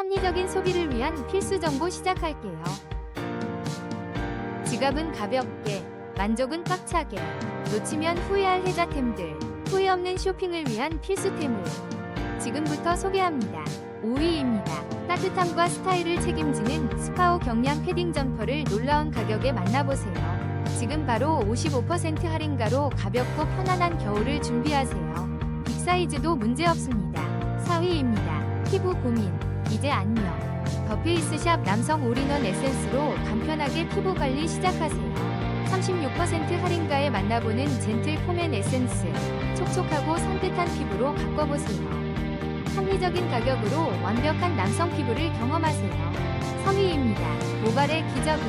합리적인 소비를 위한 필수 정보 시작할게요. 지갑은 가볍게, 만족은 꽉차게, 놓치면 후회할 혜자템들, 후회 없는 쇼핑을 위한 필수템을 지금부터 소개합니다. 5위입니다. 따뜻함과 스타일을 책임지는 스파오 경량 패딩 점퍼를 놀라운 가격에 만나보세요. 지금 바로 55% 할인가로 가볍고 편안한 겨울을 준비하세요. 빅 사이즈도 문제없습니다. 4위입니다. 피부 고민, 이제 안녕. 더 페이스샵 남성 올인원 에센스로 간편하게 피부 관리 시작하세요. 36% 할인가에 만나보는 젠틀 포맨 에센스. 촉촉하고 산뜻한 피부로 바꿔보세요. 합리적인 가격으로 완벽한 남성 피부를 경험하세요. 3위입니다. 모발의 기적을.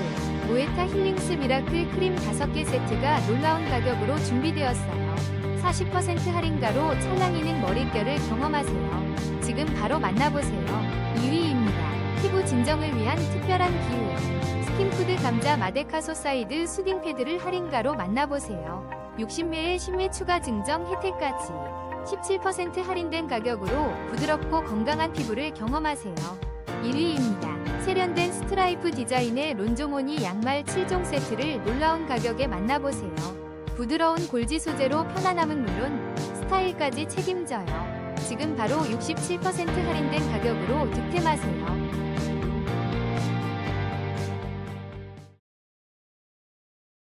모에타 힐링스 미라클 크림 5개 세트가 놀라운 가격으로 준비되었어요. 40% 할인가로 찰랑이는 머릿결을 경험하세요. 지금 바로 만나보세요. 2위입니다. 피부 진정을 위한 특별한 기후. 스킨푸드 감자 마데카 소사이드 수딩 패드를 할인가로 만나보세요. 60매의 신뢰 추가 증정 혜택까지 17% 할인된 가격으로 부드럽고 건강한 피부를 경험하세요. 1위입니다. 세련된 스트라이프 디자인의 론조모니 양말 7종 세트를 놀라운 가격에 만나보세요. 부드러운 골지 소재로 편안함은 물론 스타일까지 책임져요. 지금 바로 67% 할인된 가격으로 득템하세요.